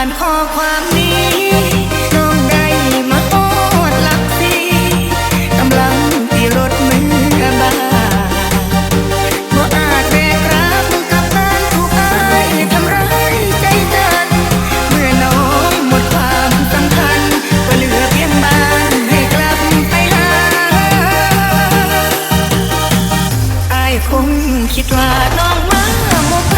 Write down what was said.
านข้อความนี้น้องได้มาโอดลักสีกำลังตีรถมือบาบ่อาจแบกรับมือกับกานถูกอายทำร้ายใจจันเมื่อน้องหมดความสำคัญก็เหลือเพียงบ้านให้กลับไปหาอายคงคิดว่าน้องมาโม